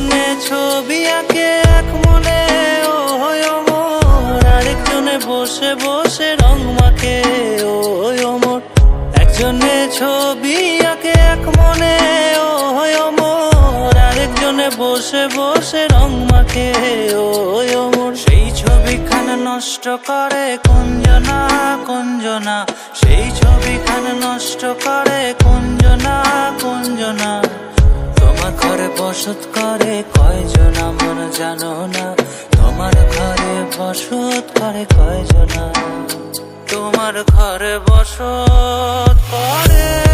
একজনে ছবি আঁকে এক মনে। ও হয় অমর, আরেকজনে বসে বসে রং মাখে। ও হয় অমর, একজনে ছবি আঁকে এক মনে। ও হয় অমর, আরেকজনে বসে বসে রং মাখে। ও হয় অমর, সেই ছবিখানা নষ্ট করে কুঞ্জনা কুঞ্জনা। সেই ছবিখানা নষ্ট করে কুঞ্জনা বসত করে, কয়জন আমার জানো না? তোমার ঘরে বসত করে কয়জন? তোমার ঘরে বসত করে।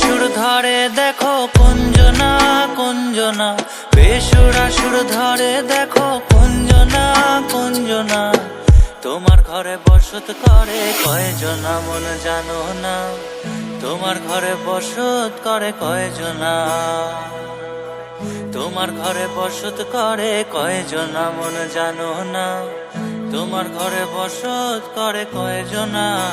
বেসুরা সুর ধরে দেখো কুঞ্জনা কুঞ্জনা। বেসুরা সুর ধরে দেখো কুঞ্জনা কুঞ্জনা। তোমার ঘরে বসত করে কয়জনা মন জানো না। তোমার ঘরে বসত করে কয়জনা। তোমার ঘরে বসত করে কয়জনা মন জানো না। তোমার ঘরে বসত করে কয়জনা।